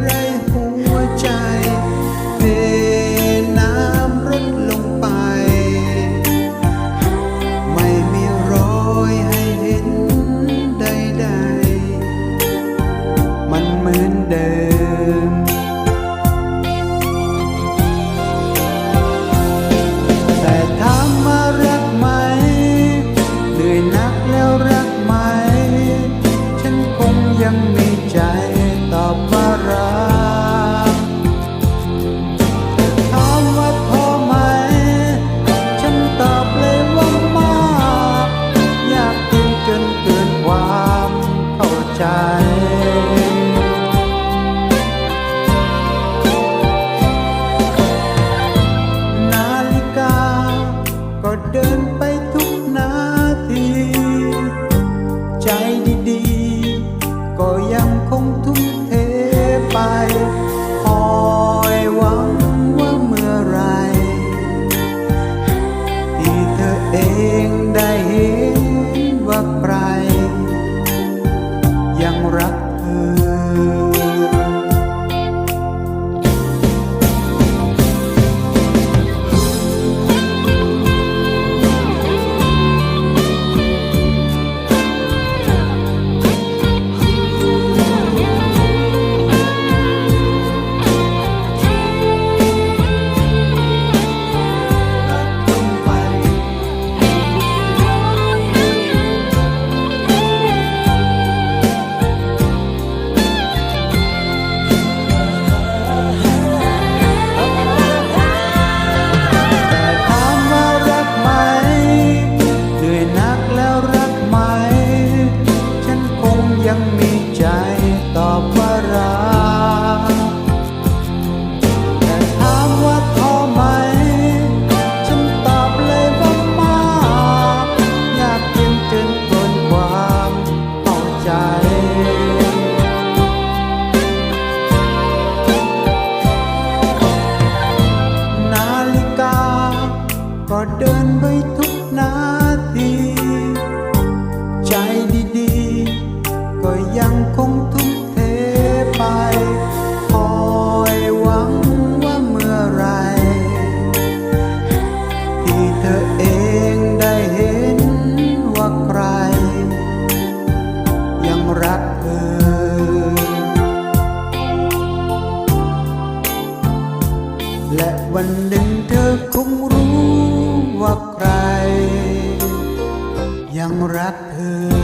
ไรหัวใจเทน้ำรดลงไป ไม่มีรอยให้เห็นใดๆมันเหมือนเดิม และวันหนึ่งเธอคงรู้ว่าใคร ยังรักเธอ